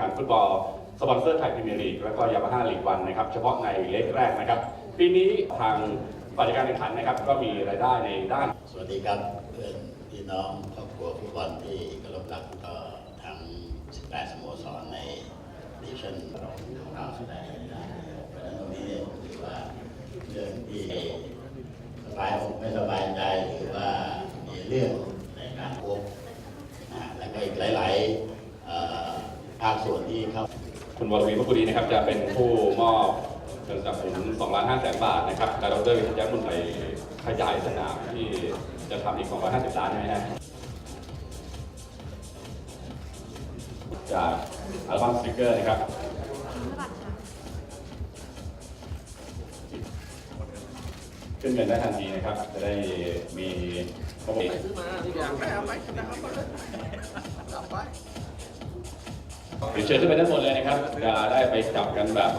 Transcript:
การฟุตบอลสปอนเซอร์ไทยพรีเมียร์ลีกแล้วก็ยามาฮ่าลีกวันนะครับเฉพาะในเล็กแรกนะครับ ปีนี้ทางฝ่ายจัดการแข่งขันนะครับ ก็มีรายได้ในด้าน สวัสดีครับเพื่อนพี่น้องครอบครัวฟุตบอลที่เคารพรักก็ทั้ง18สโมสรในดิวิชั่นของเราได้ได้เพราะฉะนั้นตรงนี้เนี่ยถือว่าเรื่องที่สบายอกไม่สบายใจหรือว่ามีเรื่องในการพบนะแล้วก็อีกหลาย ๆาคส่วนที่เข้าคุณวรวีพระบุรีนะครับจะเป็นผู้มอบเงินสนับสนุน2ล้าน5แสนบาทนะครับและดรวิทยามุนไปขยายสนามที่จะทำอีก 250 ล้านใช่ไหมฮะจากอัลบั้มสติกเกอร์นะครับขึ้นเงินได้ทันทีนะครับ จะได้มีข้อมูลซื้อมาทุกอย่างไม่เอาไปนะเอาไป ดี๋ยวเชิญขึ้นไปด้านบนเลยนะครับ จะได้ไปจับกันแบบ